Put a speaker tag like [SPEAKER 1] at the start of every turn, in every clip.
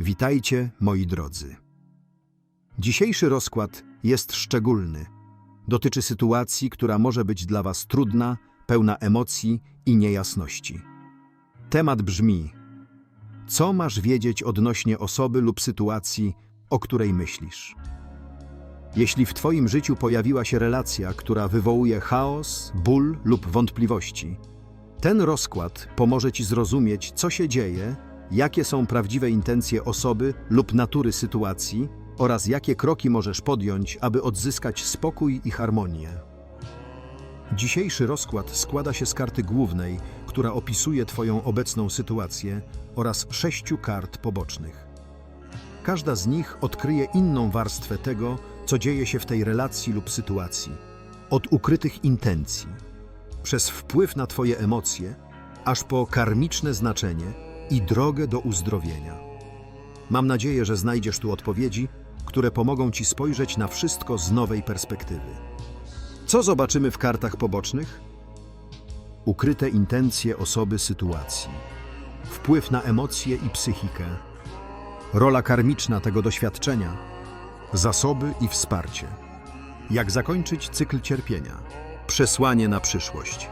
[SPEAKER 1] Witajcie, moi drodzy. Dzisiejszy rozkład jest szczególny. Dotyczy sytuacji, która może być dla Was trudna, pełna emocji i niejasności. Temat brzmi: Co masz wiedzieć odnośnie osoby lub sytuacji, o której myślisz? Jeśli w Twoim życiu pojawiła się relacja, która wywołuje chaos, ból lub wątpliwości, ten rozkład pomoże Ci zrozumieć, co się dzieje, jakie są prawdziwe intencje osoby lub natury sytuacji oraz jakie kroki możesz podjąć, aby odzyskać spokój i harmonię. Dzisiejszy rozkład składa się z karty głównej, która opisuje Twoją obecną sytuację oraz sześciu kart pobocznych. Każda z nich odkryje inną warstwę tego, co dzieje się w tej relacji lub sytuacji. Od ukrytych intencji, przez wpływ na Twoje emocje, aż po karmiczne znaczenie i drogę do uzdrowienia. Mam nadzieję, że znajdziesz tu odpowiedzi, które pomogą Ci spojrzeć na wszystko z nowej perspektywy. Co zobaczymy w kartach pobocznych? Ukryte intencje osoby sytuacji, wpływ na emocje i psychikę, rola karmiczna tego doświadczenia, zasoby i wsparcie. Jak zakończyć cykl cierpienia? Przesłanie na przyszłość.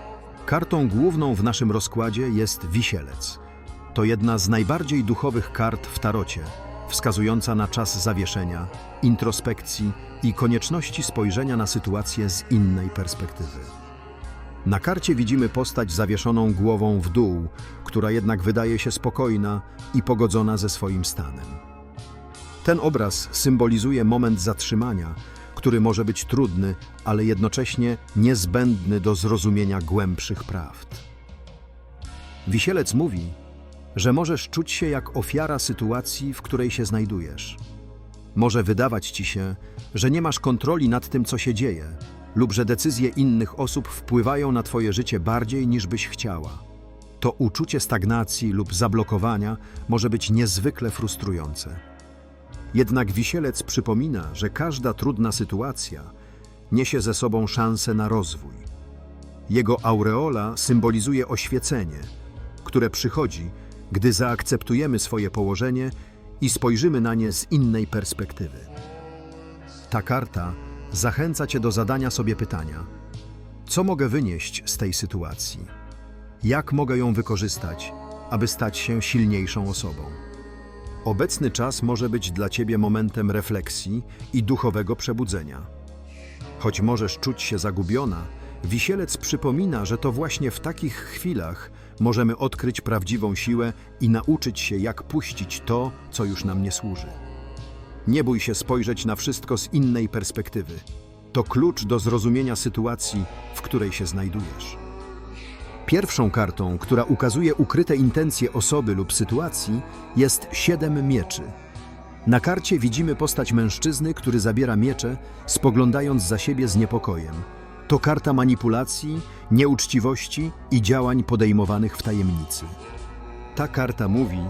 [SPEAKER 1] Kartą główną w naszym rozkładzie jest wisielec. To jedna z najbardziej duchowych kart w tarocie, wskazująca na czas zawieszenia, introspekcji i konieczności spojrzenia na sytuację z innej perspektywy. Na karcie widzimy postać zawieszoną głową w dół, która jednak wydaje się spokojna i pogodzona ze swoim stanem. Ten obraz symbolizuje moment zatrzymania, który może być trudny, ale jednocześnie niezbędny do zrozumienia głębszych prawd. Wisielec mówi, że możesz czuć się jak ofiara sytuacji, w której się znajdujesz. Może wydawać ci się, że nie masz kontroli nad tym, co się dzieje, lub że decyzje innych osób wpływają na twoje życie bardziej niż byś chciała. To uczucie stagnacji lub zablokowania może być niezwykle frustrujące. Jednak wisielec przypomina, że każda trudna sytuacja niesie ze sobą szansę na rozwój. Jego aureola symbolizuje oświecenie, które przychodzi, gdy zaakceptujemy swoje położenie i spojrzymy na nie z innej perspektywy. Ta karta zachęca Cię do zadania sobie pytania: co mogę wynieść z tej sytuacji? Jak mogę ją wykorzystać, aby stać się silniejszą osobą? Obecny czas może być dla Ciebie momentem refleksji i duchowego przebudzenia. Choć możesz czuć się zagubiona, wisielec przypomina, że to właśnie w takich chwilach możemy odkryć prawdziwą siłę i nauczyć się, jak puścić to, co już nam nie służy. Nie bój się spojrzeć na wszystko z innej perspektywy. To klucz do zrozumienia sytuacji, w której się znajdujesz. Pierwszą kartą, która ukazuje ukryte intencje osoby lub sytuacji, jest siedem mieczy. Na karcie widzimy postać mężczyzny, który zabiera miecze, spoglądając za siebie z niepokojem. To karta manipulacji, nieuczciwości i działań podejmowanych w tajemnicy. Ta karta mówi,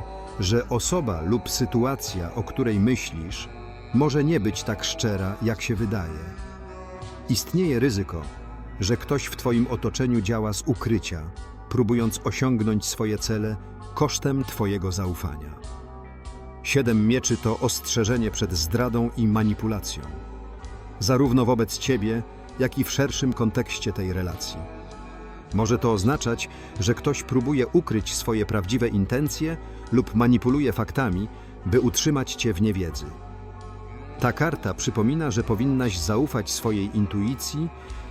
[SPEAKER 1] że osoba lub sytuacja, o której myślisz, może nie być tak szczera, jak się wydaje. Istnieje ryzyko, że ktoś w Twoim otoczeniu działa z ukrycia, próbując osiągnąć swoje cele kosztem Twojego zaufania. Siedem mieczy to ostrzeżenie przed zdradą i manipulacją, zarówno wobec Ciebie, jak i w szerszym kontekście tej relacji. Może to oznaczać, że ktoś próbuje ukryć swoje prawdziwe intencje lub manipuluje faktami, by utrzymać Cię w niewiedzy. Ta karta przypomina, że powinnaś zaufać swojej intuicji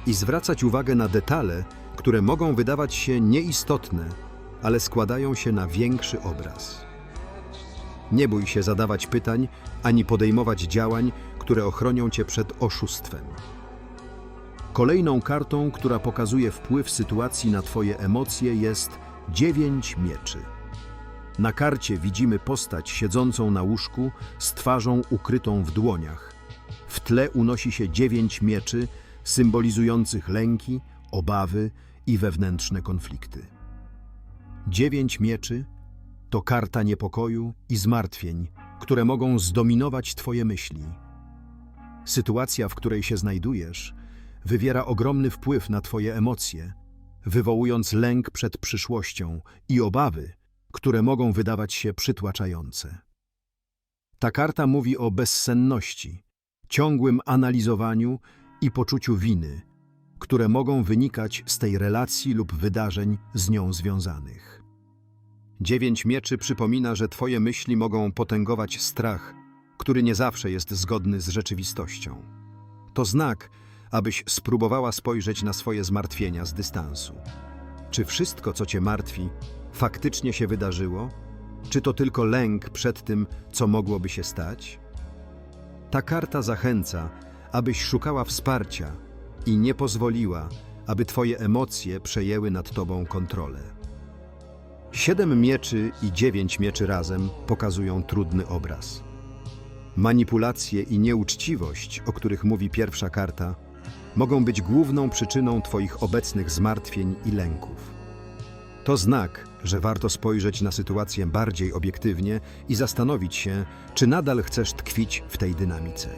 [SPEAKER 1] i zwracać uwagę na detale, które mogą wydawać się nieistotne, ale składają się na większy obraz. Nie bój się zadawać pytań ani podejmować działań, które ochronią cię przed oszustwem. Kolejną kartą, która pokazuje wpływ sytuacji na Twoje emocje, jest dziewięć mieczy. Na karcie widzimy postać siedzącą na łóżku z twarzą ukrytą w dłoniach. W tle unosi się dziewięć mieczy, symbolizujących lęki, obawy i wewnętrzne konflikty. Dziewięć mieczy to karta niepokoju i zmartwień, które mogą zdominować Twoje myśli. Sytuacja, w której się znajdujesz, wywiera ogromny wpływ na Twoje emocje, wywołując lęk przed przyszłością i obawy, które mogą wydawać się przytłaczające. Ta karta mówi o bezsenności, ciągłym analizowaniu i poczuciu winy, które mogą wynikać z tej relacji lub wydarzeń z nią związanych. Dziewięć mieczy przypomina, że Twoje myśli mogą potęgować strach, który nie zawsze jest zgodny z rzeczywistością. To znak, abyś spróbowała spojrzeć na swoje zmartwienia z dystansu. Czy wszystko, co Cię martwi, faktycznie się wydarzyło? Czy to tylko lęk przed tym, co mogłoby się stać? Ta karta zachęca, abyś szukała wsparcia i nie pozwoliła, aby Twoje emocje przejęły nad Tobą kontrolę. Siedem mieczy i dziewięć mieczy razem pokazują trudny obraz. Manipulacje i nieuczciwość, o których mówi pierwsza karta, mogą być główną przyczyną Twoich obecnych zmartwień i lęków. To znak, że warto spojrzeć na sytuację bardziej obiektywnie i zastanowić się, czy nadal chcesz tkwić w tej dynamice.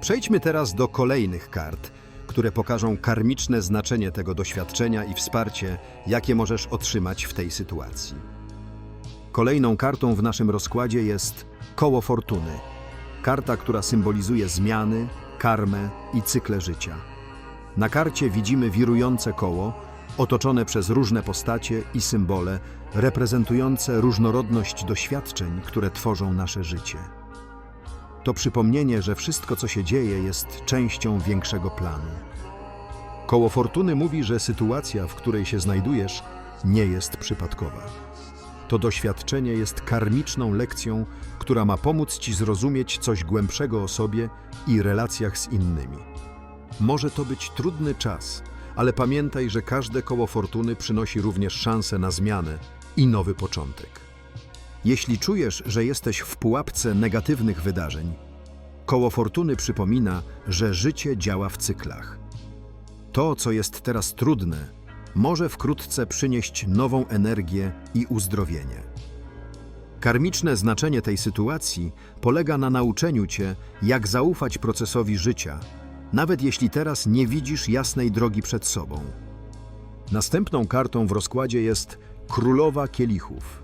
[SPEAKER 1] Przejdźmy teraz do kolejnych kart, które pokażą karmiczne znaczenie tego doświadczenia i wsparcie, jakie możesz otrzymać w tej sytuacji. Kolejną kartą w naszym rozkładzie jest koło fortuny. Karta, która symbolizuje zmiany, karmę i cykle życia. Na karcie widzimy wirujące koło, otoczone przez różne postacie i symbole, reprezentujące różnorodność doświadczeń, które tworzą nasze życie. To przypomnienie, że wszystko, co się dzieje, jest częścią większego planu. Koło fortuny mówi, że sytuacja, w której się znajdujesz, nie jest przypadkowa. To doświadczenie jest karmiczną lekcją, która ma pomóc ci zrozumieć coś głębszego o sobie i relacjach z innymi. Może to być trudny czas, ale pamiętaj, że każde koło fortuny przynosi również szansę na zmianę i nowy początek. Jeśli czujesz, że jesteś w pułapce negatywnych wydarzeń, koło fortuny przypomina, że życie działa w cyklach. To, co jest teraz trudne, może wkrótce przynieść nową energię i uzdrowienie. Karmiczne znaczenie tej sytuacji polega na nauczeniu cię, jak zaufać procesowi życia, nawet jeśli teraz nie widzisz jasnej drogi przed sobą. Następną kartą w rozkładzie jest Królowa Kielichów.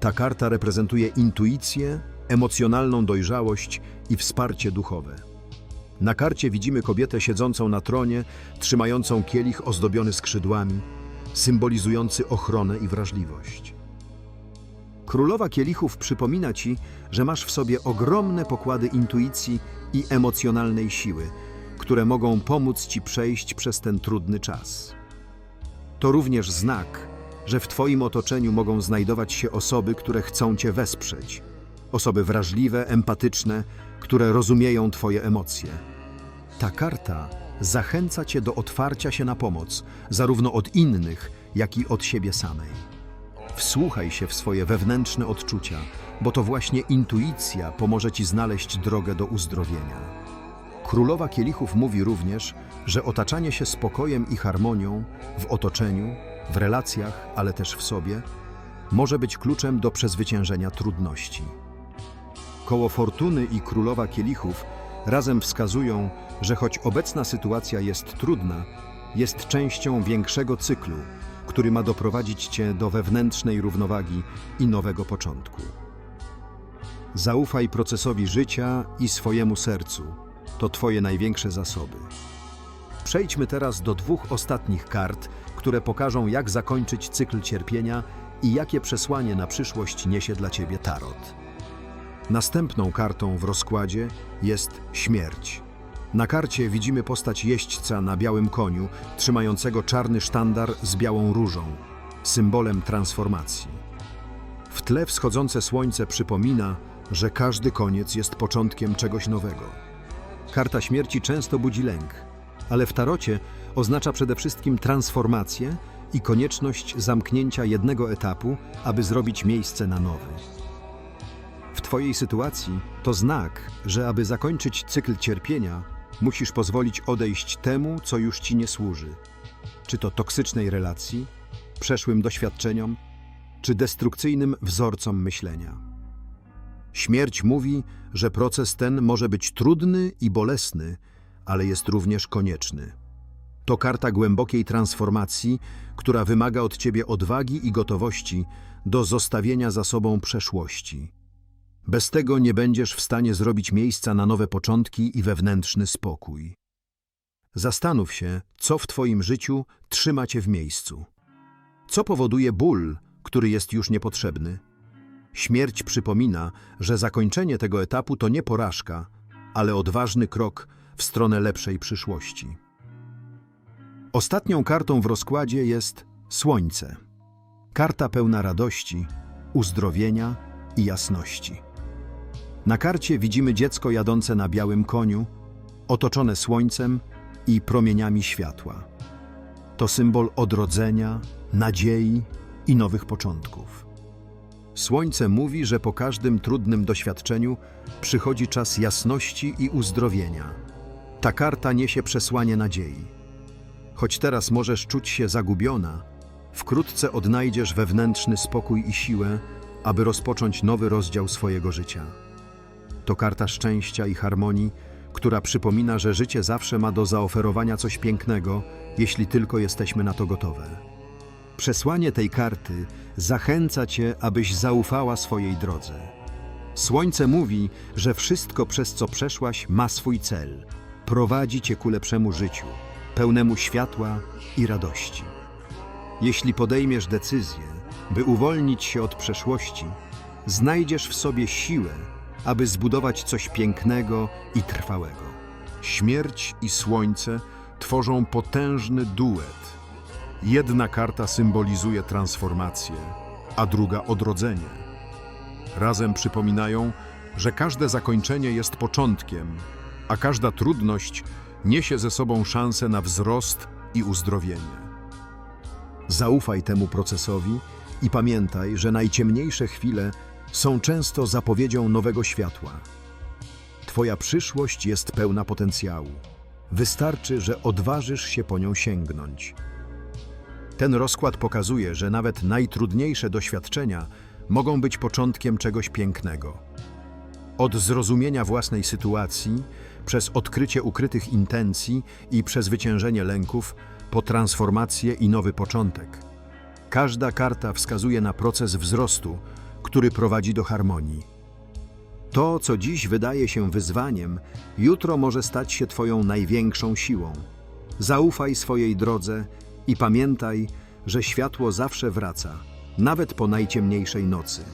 [SPEAKER 1] Ta karta reprezentuje intuicję, emocjonalną dojrzałość i wsparcie duchowe. Na karcie widzimy kobietę siedzącą na tronie, trzymającą kielich ozdobiony skrzydłami, symbolizujący ochronę i wrażliwość. Królowa Kielichów przypomina ci, że masz w sobie ogromne pokłady intuicji i emocjonalnej siły, które mogą pomóc ci przejść przez ten trudny czas. To również znak, że w Twoim otoczeniu mogą znajdować się osoby, które chcą Cię wesprzeć. Osoby wrażliwe, empatyczne, które rozumieją Twoje emocje. Ta karta zachęca Cię do otwarcia się na pomoc, zarówno od innych, jak i od siebie samej. Wsłuchaj się w swoje wewnętrzne odczucia, bo to właśnie intuicja pomoże Ci znaleźć drogę do uzdrowienia. Królowa Kielichów mówi również, że otaczanie się spokojem i harmonią w otoczeniu, w relacjach, ale też w sobie, może być kluczem do przezwyciężenia trudności. Koło Fortuny i Królowa Kielichów razem wskazują, że choć obecna sytuacja jest trudna, jest częścią większego cyklu, który ma doprowadzić Cię do wewnętrznej równowagi i nowego początku. Zaufaj procesowi życia i swojemu sercu. To Twoje największe zasoby. Przejdźmy teraz do dwóch ostatnich kart, które pokażą, jak zakończyć cykl cierpienia i jakie przesłanie na przyszłość niesie dla Ciebie Tarot. Następną kartą w rozkładzie jest śmierć. Na karcie widzimy postać jeźdźca na białym koniu, trzymającego czarny sztandar z białą różą, symbolem transformacji. W tle wschodzące słońce przypomina, że każdy koniec jest początkiem czegoś nowego. Karta śmierci często budzi lęk, ale w tarocie oznacza przede wszystkim transformację i konieczność zamknięcia jednego etapu, aby zrobić miejsce na nowy. W Twojej sytuacji to znak, że aby zakończyć cykl cierpienia, musisz pozwolić odejść temu, co już Ci nie służy. Czy to toksycznej relacji, przeszłym doświadczeniom, czy destrukcyjnym wzorcom myślenia. Śmierć mówi, że proces ten może być trudny i bolesny, ale jest również konieczny. To karta głębokiej transformacji, która wymaga od Ciebie odwagi i gotowości do zostawienia za sobą przeszłości. Bez tego nie będziesz w stanie zrobić miejsca na nowe początki i wewnętrzny spokój. Zastanów się, co w Twoim życiu trzyma Cię w miejscu. Co powoduje ból, który jest już niepotrzebny? Śmierć przypomina, że zakończenie tego etapu to nie porażka, ale odważny krok w stronę lepszej przyszłości. Ostatnią kartą w rozkładzie jest Słońce. Karta pełna radości, uzdrowienia i jasności. Na karcie widzimy dziecko jadące na białym koniu, otoczone słońcem i promieniami światła. To symbol odrodzenia, nadziei i nowych początków. Słońce mówi, że po każdym trudnym doświadczeniu przychodzi czas jasności i uzdrowienia. Ta karta niesie przesłanie nadziei. Choć teraz możesz czuć się zagubiona, wkrótce odnajdziesz wewnętrzny spokój i siłę, aby rozpocząć nowy rozdział swojego życia. To karta szczęścia i harmonii, która przypomina, że życie zawsze ma do zaoferowania coś pięknego, jeśli tylko jesteśmy na to gotowe. Przesłanie tej karty zachęca cię, abyś zaufała swojej drodze. Słońce mówi, że wszystko, przez co przeszłaś, ma swój cel. Prowadzi cię ku lepszemu życiu, pełnemu światła i radości. Jeśli podejmiesz decyzję, by uwolnić się od przeszłości, znajdziesz w sobie siłę, aby zbudować coś pięknego i trwałego.
[SPEAKER 2] Śmierć i słońce tworzą potężny duet. Jedna karta symbolizuje transformację, a druga odrodzenie. Razem przypominają, że każde zakończenie jest początkiem, a każda trudność niesie ze sobą szansę na wzrost i uzdrowienie.
[SPEAKER 1] Zaufaj temu procesowi i pamiętaj, że najciemniejsze chwile są często zapowiedzią nowego światła. Twoja przyszłość jest pełna potencjału. Wystarczy, że odważysz się po nią sięgnąć. Ten rozkład pokazuje, że nawet najtrudniejsze doświadczenia mogą być początkiem czegoś pięknego. Od zrozumienia własnej sytuacji, przez odkrycie ukrytych intencji i przezwyciężenie lęków, po transformację i nowy początek. Każda karta wskazuje na proces wzrostu, który prowadzi do harmonii. To, co dziś wydaje się wyzwaniem, jutro może stać się Twoją największą siłą. Zaufaj swojej drodze i pamiętaj, że światło zawsze wraca, nawet po najciemniejszej nocy.